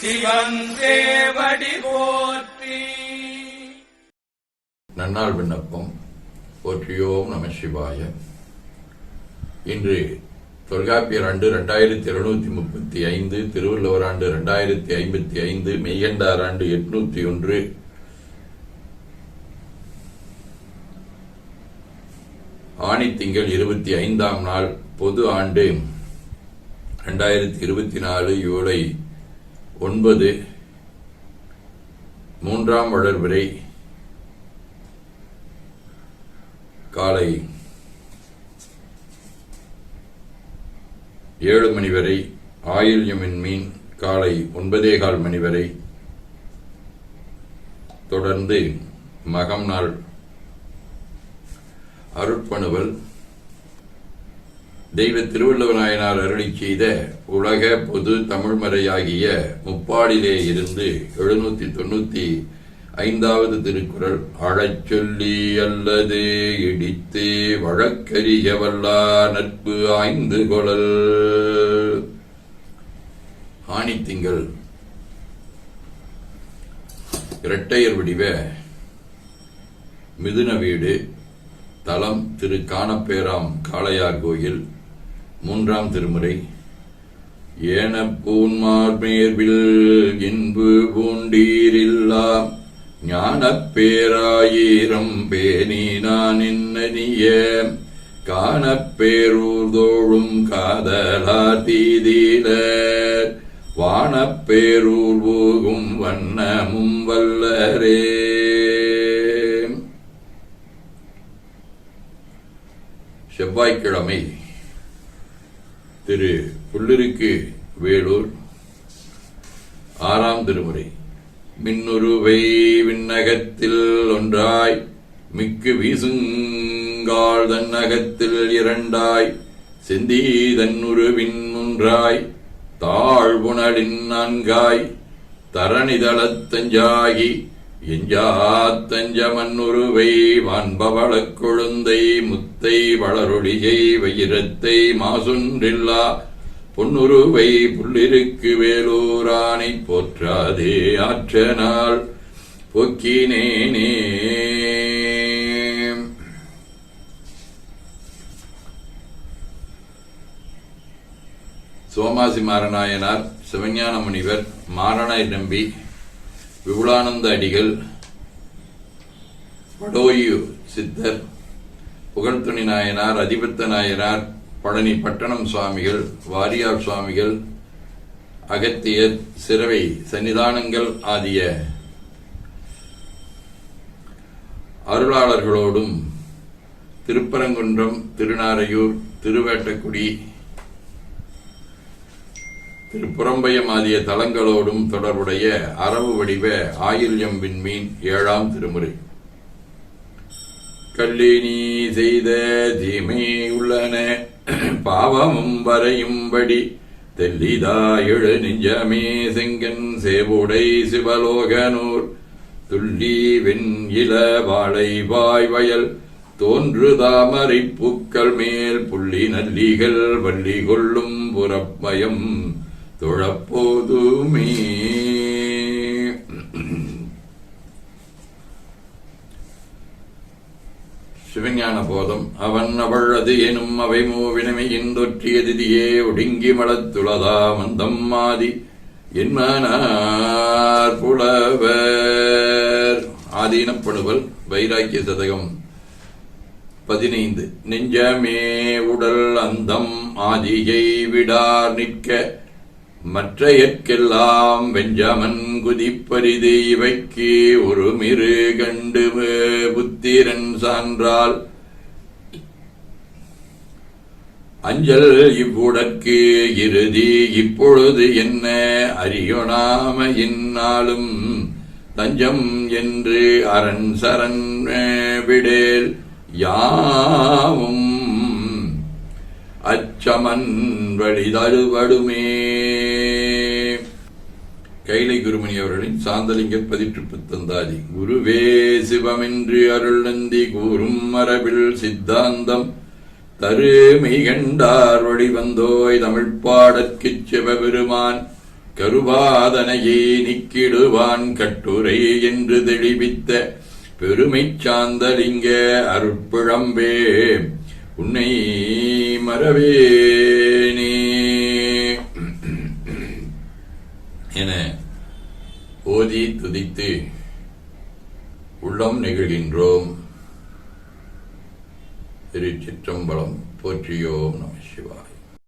சிவன் போற்றி. நன்னாள் விண்ணப்பம் போற்றியோம் நம சிவாய. இன்று தொல்காப்பியர் ஆண்டு ரெண்டாயிரத்தி எழுநூத்தி முப்பத்தி ஐந்து திருவள்ளுவர் ஆண்டு ரெண்டாயிரத்தி ஐம்பத்தி ஐந்து மெய்கண்டார் ஆண்டு எட்நூத்தி ஒன்று. ஆணித்திங்கள் இருபத்தி ஐந்தாம் நாள் பொது ஆண்டு ரெண்டாயிரத்தி இருபத்தி நாலு ஜூலை ஒன்பது மூன்றாம் வளர்பிறை காலை ஏழு மணி வரை ஆயில்யமின் மீன் காலை ஒன்பதே கால் மணி வரை. தொடர்ந்து மகம் நாள் அருட்பணுவல் தெய்வ திருவள்ளுவநாயனார் அருளி செய்த உலக பொது தமிழ்மறையாகிய முப்பாடிலே இருந்து எழுநூத்தி தொண்ணூத்தி ஐந்தாவது திருக்குறள் அழச் சொல்லி அல்லது இடித்து வழக்கறிய வல்லா நட்பு ஆய்ந்து கொளல் ஆணித்திங்கள். இரட்டையர் வடிவ மிதுன வீடு தலம் திரு காணப்பேராம் காளையார் கோயில். மூன்றாம் திருமுறை. ஏன பூன்மார்மேர்வில் இன்பு பூண்டீரில்லாம் ஞானப் பேராயிரம் பேணி நான் இன்னனிய. காணப் தோழும் காதலா தீதீல வானப்பேரூர் போகும் வண்ணமும் வல்லரே. செவ்வாய்க்கிழமை திரு புள்ளிருக்கு வேலூர். ஆறாம் திருமுறை. மின்னுருவை விண்ணகத்தில் ஒன்றாய் மிக்கு வீசுங்கால் தன்னகத்தில் இரண்டாய் செந்தி தன்னுருவின் ஒன்றாய் தாழ்வுணலின் நான்காய் தரணிதளத்தஞ்சாகி எஞ்சாத்தஞ்ச மண்ணுருவை வான்பவளக் கொழுந்தை முத்தை வளரொளியை வைரத்தை மாசுன்றில்லா பொன்னுருவை புள்ளிருக்கு வேலூரானை போற்றாதே ஆற்றனால் போக்கினேனே. சோமாசி மாரநாயனார் சிவஞான முனிவர் மாரணை நம்பி விபுலானந்த அடிகள் படோயு சித்தர் புகழ்துணி நாயனார் அதிபத்த நாயனார் பழனி பட்டணம் சுவாமிகள் வாரியார் சுவாமிகள் அகத்தியர் சிறவை சன்னிதானங்கள் ஆகிய அருளாளர்களோடும் திருப்பரங்குன்றம் திருநாரையூர் திருவேட்டக்குடி திருப்புறம்பயம் ஆகிய தலங்களோடும் தொடர்புடைய அரவு வடிவ ஆயில்யம் விண்மீன் ஏழாம் திருமுறை. கல்லினி செய்த தீமை உள்ளன. பாவமும் வரையும்படி தெல்லிதா எழு நெஞ்சமே செங்கன் சேவுடை சிவலோகனூர் துள்ளி வெண் இள வாழை வாய் வயல். தோன்று தாமரை பூக்கள் மேல் புள்ளி நல்லிகள் வள்ளி கொள்ளும் புறப்பயம். தொழப்போதுமே. சிவஞான போதம் அவன் அவள் அது எனும் அவை மூவினமையின் தொற்றிய திதியே ஒடுங்கி மலத்துளதா மந்தம் மாதி என்மனார் புலவர். ஆதீனப்படுவல் வைராக்கிய சதகம். பதினைந்து. நெஞ்சமே உடல் அந்தம் ஆதியை விடார் நிற்க. மற்றையற்கெல்லாம் வெஞ்சமன் குதிப்பரிது இவைக்கு ஒரு மிரு கண்டு புத்திரன் சான்றால். அஞ்சல் இவ்வுடற்கு இறுதி இப்பொழுது என்ன அறியொணாம இந்நாளும் தஞ்சம் என்று அரண் சரண் விடேல் யாவும் அச்சமன் வழிதழுவடுமே கைலை குருமணி அவர்களின் சாந்தலிங்க பதிற்று புத்தந்தாதி. குருவே சிவமின்றி அருள் நந்தி கூறும் மரபில் சித்தாந்தம். தரு மெய்கண்டார் வழிவந்தோய் தமிழ் பாடற்குச் சிவபெருமான். கருவாதனையே நிக்கிடுவான் கட்டுரை என்று தெளிவித்த பெருமைச் சாந்தலிங்க அருட்பிழம்பே. உன்னை மறவேனே. என ஓதி துதித்து உள்ளம் நெகிழ்கின்றோம். திருச்சிற்றம்பலம் போற்றியோம் நம சிவாய்.